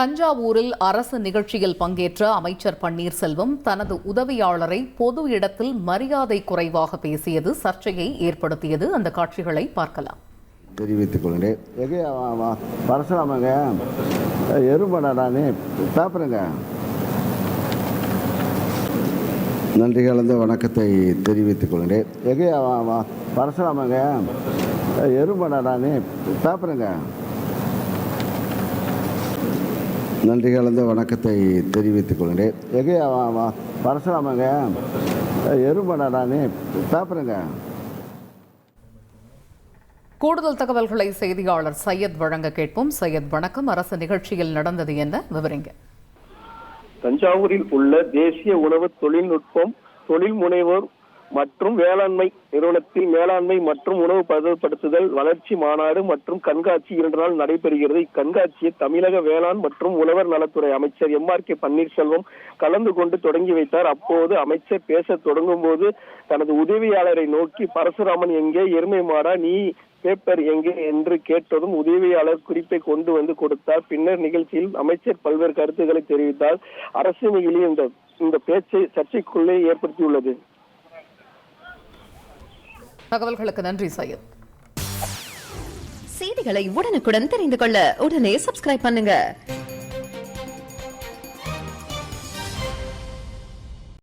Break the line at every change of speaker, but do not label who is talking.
தஞ்சாவூரில் அரசு நிகழ்ச்சியில் பங்கேற்ற அமைச்சர் பன்னீர்செல்வம் தனது உதவியாளரை பொது இடத்தில் மரியாதை குறைவாக பேசியது சர்ச்சையை ஏற்படுத்தியது. அந்த காட்சிகளை பார்க்கலாம்.
தெரிவித்துக் கொள்கிறேன். பரசுராமங்க எறும்படானே சாப்பிடுங்க. பேப்பருங்க நன்றி கலந்த வணக்கத்தை தெரிவித்துக் கொள்கிறேன். எங்கே பரசுராமங்க எறும்படானே சாப்பிடுங்க. பேப்பருங்க நன்றி கலந்த வணக்கத்தை தெரிவித்துக் கொள்கிறேன். எங்கே பரசுராமங்க? எறும்படா நீ பேப்பருங்க
கூடுதல் தகவல்களை செய்தியாளர் சையத் வழங்க கேட்போம். சையத் வணக்கம். அரசு நிகழ்ச்சியில் நடந்தது என்ன? விவரிங்க.
தஞ்சாவூரில் உள்ள தேசிய உணவு தொழில்நுட்பம் தொழில் முனைவோர் மற்றும் வேளாண்மை நிறுவனத்தில் மேலாண்மை மற்றும் உணவு பதப்படுத்துதல் வளர்ச்சி மாநாடு மற்றும் கண்காட்சி இரண்டு நாள் நடைபெறுகிறது. இக்கண்காட்சியை தமிழக வேளாண் மற்றும் உழவர் நலத்துறை அமைச்சர் எம் ஆர் கே பன்னீர்செல்வம் கலந்து கொண்டு தொடங்கி வைத்தார். அப்போது அமைச்சர் பேச தொடங்கும் போது தனது உதவியாளரை நோக்கி பரசுராமன் எங்கே? எருமை மாடா நீ பேப்பர் எங்கே? என்று கேட்டதும் உதவியாளர் குறிப்பை கொண்டு வந்து கொடுத்தார். பின்னர் நிகழ்ச்சியில் அமைச்சர் பல்வேறு கருத்துக்களை தெரிவித்தார். அரசு நிகழ்ச்சி இந்த இந்த பேச்சை சர்ச்சைக்குள்ளே ஏற்படுத்தியுள்ளது.
தகவல்களுக்கு நன்றி சையத்.
செய்திகளை உடனுக்குடன் தெரிந்து கொள்ள உடனே சப்ஸ்கிரைப் பண்ணுங்க.